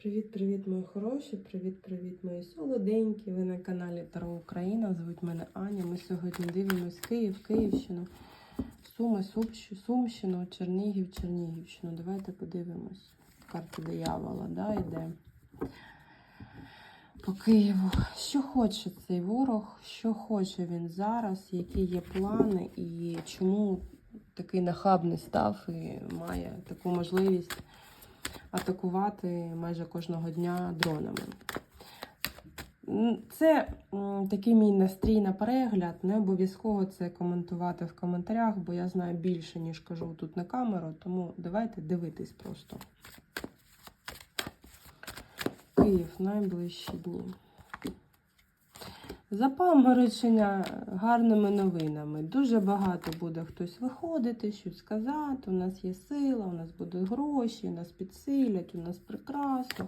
Привіт-привіт, мої хороші! Привіт-привіт, мої солоденькі! Ви на каналі Таро Україна. Звуть мене Аня. Ми сьогодні дивимось Київ, Київщину, Суми, Сумщ- Сумщину, Чернігів, Чернігівщину. Давайте подивимось. Карта диявола, да, йде. По Києву. Що хоче цей ворог, що хоче він зараз, які є плани і чому такий нахабний став і має таку можливість атакувати майже кожного дня дронами. Це такий мій настрій на перегляд. Не обов'язково це коментувати в коментарях, бо я знаю більше, ніж кажу тут на камеру, тому давайте дивитись просто. Київ найближчі дні. Запаморочення гарними новинами. Дуже багато буде хтось виходити, щось сказати. У нас є сила, у нас будуть гроші, у нас підсилять, у нас прекрасно.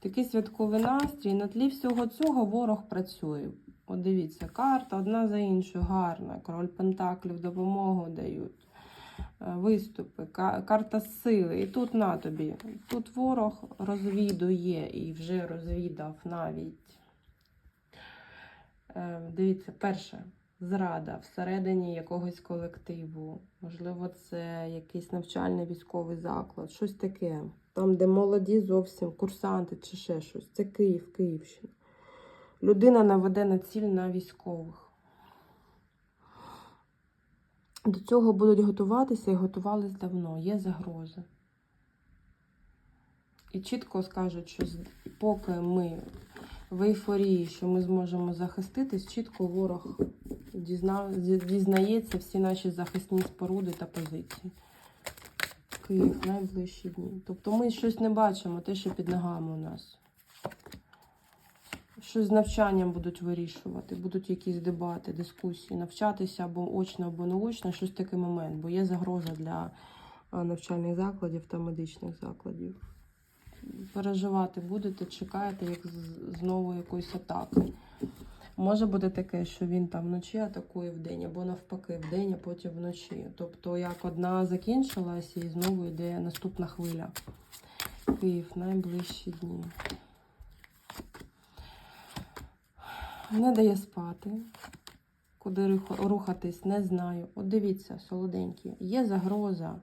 Такий святковий настрій. На тлі всього цього ворог працює. От дивіться, карта одна за іншою гарна. Король Пентаклів допомогу дають. Е, Виступи, карта сили. І тут на тобі. Тут ворог розвідує і вже розвідав навіть. Е, Дивіться, перше, зрада всередині якогось колективу. Можливо, це якийсь навчальний військовий заклад, щось таке. Там, де молоді зовсім курсанти чи ще щось. Це Київ, Київщина. Людина наведе на ціль на військових. До цього будуть готуватися і готувались давно. Є загроза. І чітко скажуть, що поки ми в ейфорії, що ми зможемо захиститись, чітко ворог дізна... дізнається всі наші захисні споруди та позиції. Київ найближчі дні. Тобто ми щось не бачимо, те, що під ногами у нас. Щось з навчанням будуть вирішувати, будуть якісь дебати, дискусії, навчатися або очно, або наочно, щось такий момент, бо є загроза для навчальних закладів та медичних закладів переживати будете, чекаєте, як знову якоїсь атаки. Може бути таке, що він там вночі атакує вдень, або навпаки, вдень, а потім вночі. Тобто, як одна закінчилась, і знову йде наступна хвиля. Київ найближчі дні. Не дає спати. Куди рухатись, не знаю. От дивіться, солоденькі, є загроза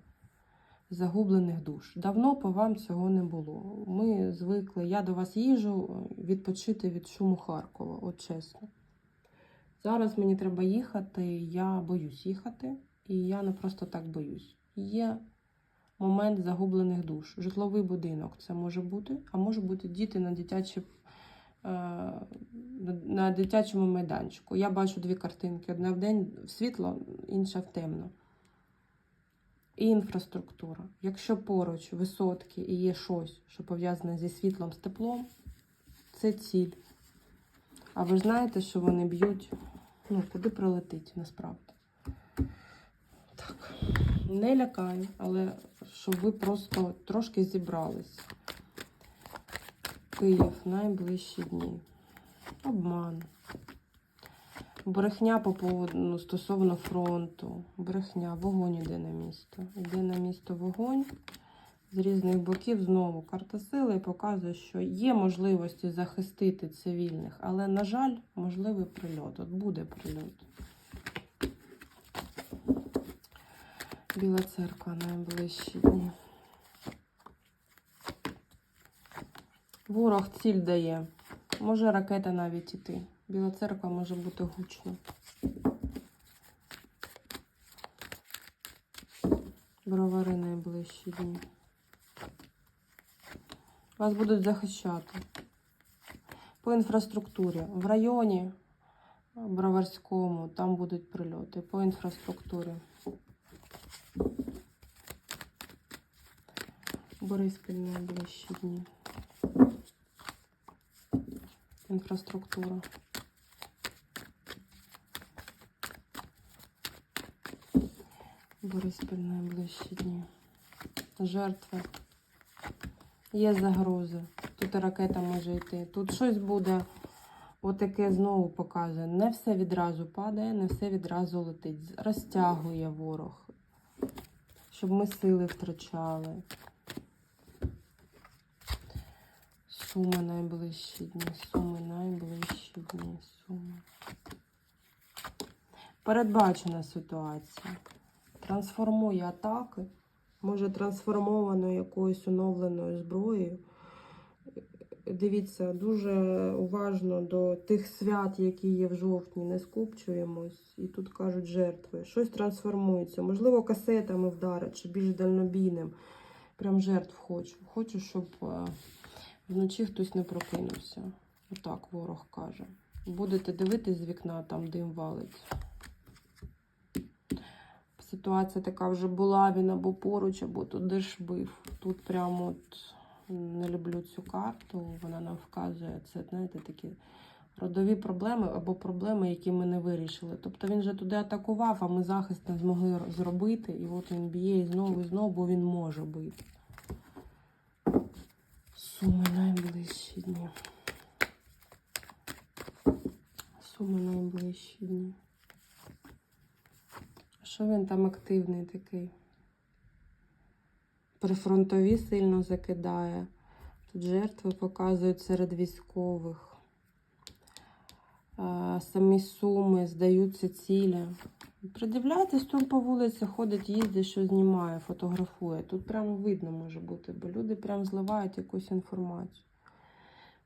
загублених душ. Давно по вам цього не було. Ми звикли, я до вас їжу відпочити від шуму Харкова, от чесно. Зараз мені треба їхати, я боюсь їхати, і я не просто так боюсь. Є момент загублених душ. Житловий будинок це може бути, а може бути діти на дитячі. е, На дитячому майданчику. Я бачу дві картинки: одна в день в світло, інша в темно. І інфраструктура. Якщо поруч висотки і є щось, що пов'язане зі світлом, з теплом, це ціль. А ви ж знаєте, що вони б'ють, ну, куди прилетить насправді. Так, не лякаю, але щоб ви просто трошки зібрались. Київ найближчі дні. Обман. Брехня по поводу ну, стосовно фронту. Брехня, вогонь іде на місто. Іде на місто вогонь з різних боків. Знову карта сили показує, що є можливості захистити цивільних, але, на жаль, можливий прильот. От буде прильот. Біла церква найближчі дні. Ворог ціль дає. Може ракета навіть іти. Біла церква може бути гучно. Бровари найближчі дні. Вас будуть захищати. По інфраструктурі. В районі Броварському там будуть прильоти. По інфраструктурі. Бориспіль найближчі дні. Інфраструктура. Бориспіль найближчі дні. Жертви. Є загрози. Тут ракета може йти. Тут щось буде отаке знову показує. Не все відразу падає, не все відразу летить. Розтягує ворог. Щоб ми сили втрачали. Суми найближчі дні, суми найближчі дні, суми. Передбачена ситуація. Трансформує атаки, може трансформовано якоюсь оновленою зброєю. Дивіться, дуже уважно до тих свят, які є в жовтні, не скупчуємось. І тут кажуть жертви. Щось трансформується. Можливо, касетами вдарить, чи більш дальнобійним. Прям жертв хочу. Хочу, щоб е, вночі хтось не прокинувся. Отак ворог каже. Будете дивитись з вікна, там дим валить. Ситуація така вже була, він або поруч, або туди ж бив. Тут прямо от не люблю цю карту. Вона нам вказує це, знаєте, такі родові проблеми або проблеми, які ми не вирішили. Тобто він же туди атакував, а ми захист не змогли зробити. І от він б'є і знову і знову, бо він може бити. Суми найближчі дні. Суми найближчі дні. Що він там активний такий? Прифронтові сильно закидає. Тут жертви показують серед військових. Е, Самі суми здаються цілі. Придивляйтесь, тут по вулиці ходить, їздить, що знімає, фотографує. Тут прямо видно може бути, бо люди прям зливають якусь інформацію.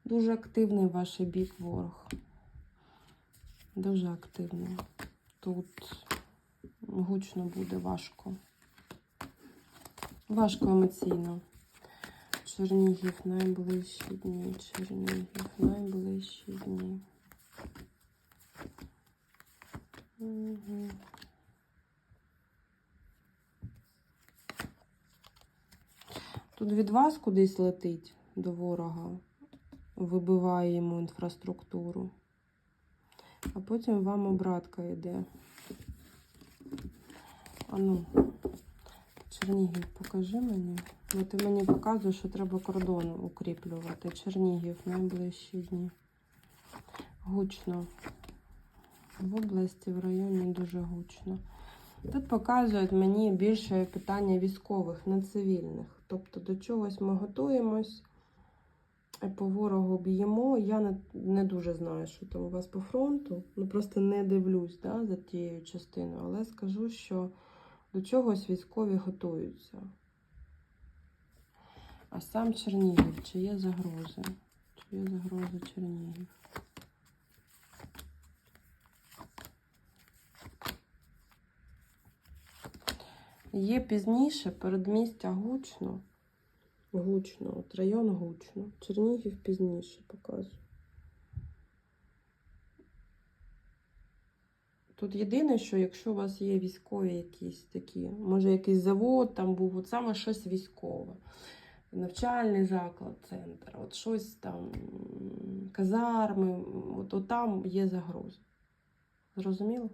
Дуже активний ваш бік ворог. Дуже активний. Тут гучно буде важко. Важко емоційно. Чернігів найближчі дні. Чернігів найближчі дні. Угу. Тут від вас кудись летить до ворога, вибиває йому інфраструктуру, а потім вам обратка йде. А ну, Чернігів, покажи мені. Бо ти мені показуєш, що треба кордон укріплювати. Чернігів найближчі дні. Гучно. В області, в районі дуже гучно. Тут показують мені більше питання військових, не цивільних. Тобто до чогось ми готуємось, по ворогу б'ємо. Я не, не дуже знаю, що там у вас по фронту. Ну просто не дивлюсь да, за тією частиною, але скажу, що до чогось військові готуються. А сам Чернігів, чи є загрози? Чи є загрози Чернігів? Є пізніше передмістя гучно. Гучно, от район гучно. Чернігів пізніше показую. Тут єдине, що якщо у вас є військові якісь такі, може якийсь завод там був, от саме щось військове, навчальний заклад, центр, от щось там, казарми, от, от там є загроза. Зрозуміло?